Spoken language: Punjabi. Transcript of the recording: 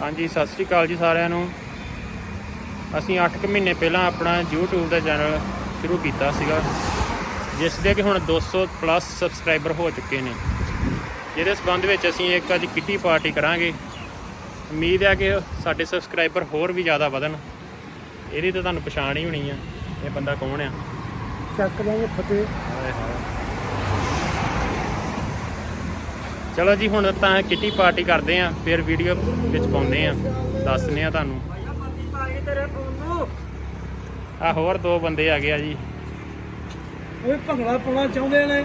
ਹਾਂਜੀ ਸਤਿ ਸ੍ਰੀ ਅਕਾਲ ਜੀ ਸਾਰਿਆਂ ਨੂੰ। ਅਸੀਂ 8 ਕੁ ਮਹੀਨੇ ਪਹਿਲਾਂ ਆਪਣਾ YouTube ਦਾ ਚੈਨਲ ਸ਼ੁਰੂ ਕੀਤਾ ਸੀਗਾ ਜਿਸ ਦੇ ਕਿ ਹੁਣ 200 ਪਲੱਸ ਸਬਸਕ੍ਰਾਈਬਰ ਹੋ ਚੁੱਕੇ ਨੇ। ਜਿਹਦੇ ਸਬੰਧ ਵਿੱਚ ਅਸੀਂ ਇੱਕ ਅੱਜ ਕਿੱਟੀ ਪਾਰਟੀ ਕਰਾਂਗੇ। ਉਮੀਦ ਹੈ ਕਿ ਸਾਡੇ ਸਬਸਕ੍ਰਾਈਬਰ ਹੋਰ ਵੀ ਜ਼ਿਆਦਾ ਵਧਣ। ਇਹਦੀ ਤਾਂ ਤੁਹਾਨੂੰ ਪਛਾਣ ਹੀ ਹੋਣੀ ਆ ਇਹ ਬੰਦਾ ਕੌਣ ਆ? ਚੱਕ ਲਾਂਗੇ ਫਤਿਹ। ਹਾਏ ਹਾਏ। ਚਲੋ ਜੀ ਹੁਣ ਤਾਂ ਕਿੱਟੀ ਪਾਰਟੀ ਕਰਦੇ ਆ ਫਿਰ ਵੀਡੀਓ ਵਿੱਚ ਪਾਉਂਦੇ ਆ। ਦੱਸਨੇ ਆ ਤੁਹਾਨੂੰ। ਆ ਹੋਰ ਦੋ ਬੰਦੇ ਆ ਗਏ ਆ ਜੀ। ਉਹ ਭੰਗੜਾ ਪਾਉਣਾ ਚਾਹੁੰਦੇ ਨੇ।